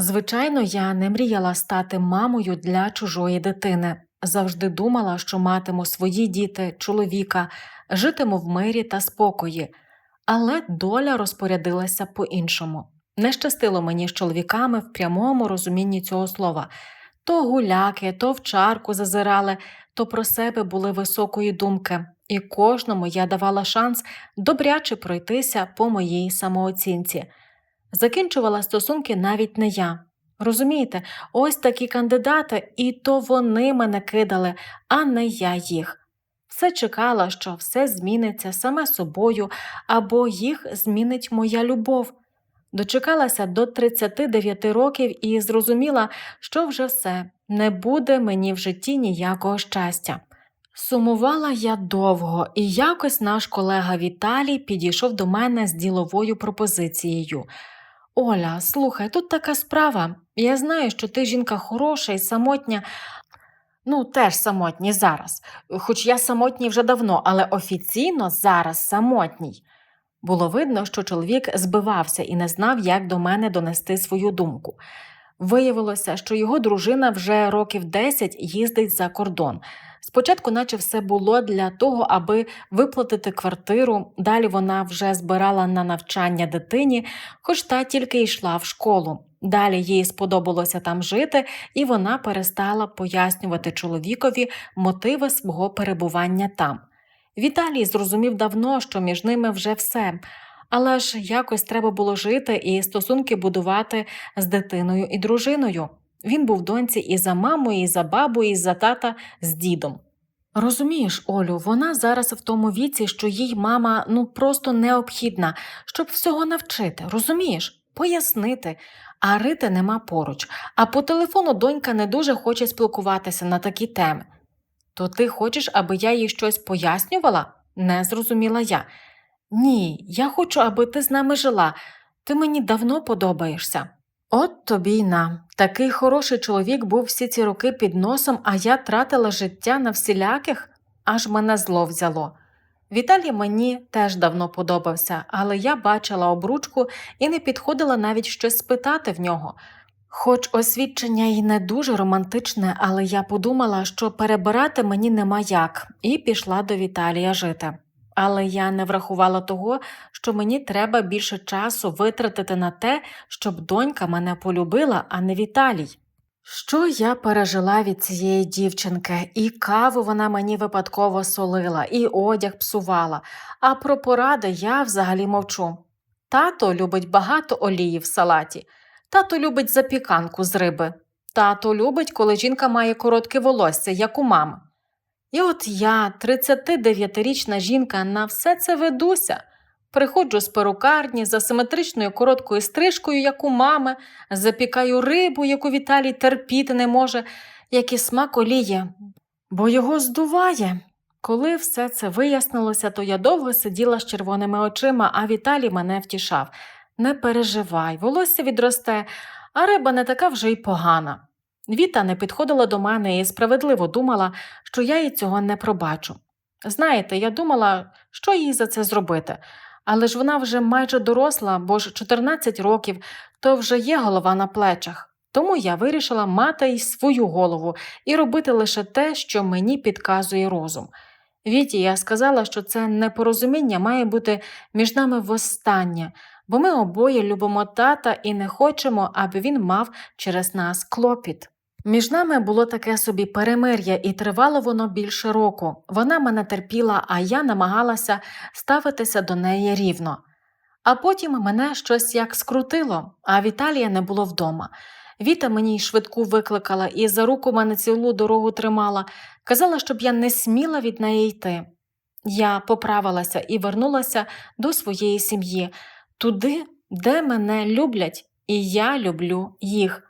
Звичайно, я не мріяла стати мамою для чужої дитини. Завжди думала, що матиму свої діти, чоловіка, житиму в мирі та спокої. Але доля розпорядилася по-іншому. Не щастило мені з чоловіками в прямому розумінні цього слова. То гуляки, то в чарку зазирали, то про себе були високої думки, і кожному я давала шанс добряче пройтися по моїй самооцінці. Закінчувала стосунки навіть не я. Розумієте, ось такі кандидати, і то вони мене кидали, а не я їх. Все чекала, що все зміниться саме собою, або їх змінить моя любов. Дочекалася до 39 років і зрозуміла, що вже все, не буде мені в житті ніякого щастя. Сумувала я довго, і якось наш колега Віталій підійшов до мене з діловою пропозицією. Оля, слухай, тут така справа. Я знаю, що ти жінка хороша і самотня. Ну, теж самотній зараз. Хоч я самотній вже давно, але офіційно зараз самотній. Було видно, що чоловік збивався і не знав, як до мене донести свою думку. Виявилося, що його дружина вже років 10 їздить за кордон. Спочатку, наче все було для того, аби виплатити квартиру, далі вона вже збирала на навчання дитині, хоч та тільки йшла в школу. Далі їй сподобалося там жити, і вона перестала пояснювати чоловікові мотиви свого перебування там. Віталій зрозумів давно, що між ними вже все, але ж якось треба було жити і стосунки будувати з дитиною і дружиною. Він був доньці і за маму, і за бабу, і за тата з дідом. Розумієш, Олю, вона зараз в тому віці, що їй мама ну просто необхідна, щоб всього навчити, розумієш? Пояснити, а рити нема поруч, а по телефону донька не дуже хоче спілкуватися на такі теми. То ти хочеш, аби я їй щось пояснювала? Не зрозуміла я. Ні, я хочу, аби ти з нами жила. Ти мені давно подобаєшся. От тобі й на. Такий хороший чоловік був всі ці роки під носом, а я тратила життя на всіляких, аж мене зло взяло. Віталій мені теж давно подобався, але я бачила обручку і не підходила навіть щось спитати в нього. Хоч освідчення й не дуже романтичне, але я подумала, що перебирати мені нема як, і пішла до Віталія жити. Але я не врахувала того, що мені треба більше часу витратити на те, щоб донька мене полюбила, а не Віталій. Що я пережила від цієї дівчинки, і каву вона мені випадково солила, і одяг псувала, а про поради я взагалі мовчу. Тато любить багато олії в салаті, тато любить запіканку з риби, тато любить, коли жінка має коротке волосся, як у мами. І от я, 39-річна жінка, на все це ведуся. Приходжу з перукарні за симетричною короткою стрижкою, як у мами, запікаю рибу, яку Віталій терпіти не може, як і смак олії, бо його здуває. Коли все це вияснилося, то я довго сиділа з червоними очима, а Віталій мене втішав. Не переживай, волосся відросте, а риба не така вже й погана. Віта не підходила до мене і справедливо думала, що я їй цього не пробачу. Знаєте, я думала, що їй за це зробити, але ж вона вже майже доросла, бо ж 14 років, то вже є голова на плечах. Тому я вирішила мати й свою голову і робити лише те, що мені підказує розум. Віті, я сказала, що це непорозуміння має бути між нами востаннє, бо ми обоє любимо тата і не хочемо, аби він мав через нас клопіт. Між нами було таке собі перемир'я, і тривало воно більше року. Вона мене терпіла, а я намагалася ставитися до неї рівно. А потім мене щось як скрутило, а Віталія не було вдома. Віта мені швидку викликала і за руку мене цілу дорогу тримала, казала, щоб я не сміла від неї йти. Я поправилася і вернулася до своєї сім'ї, туди, де мене люблять, і я люблю їх.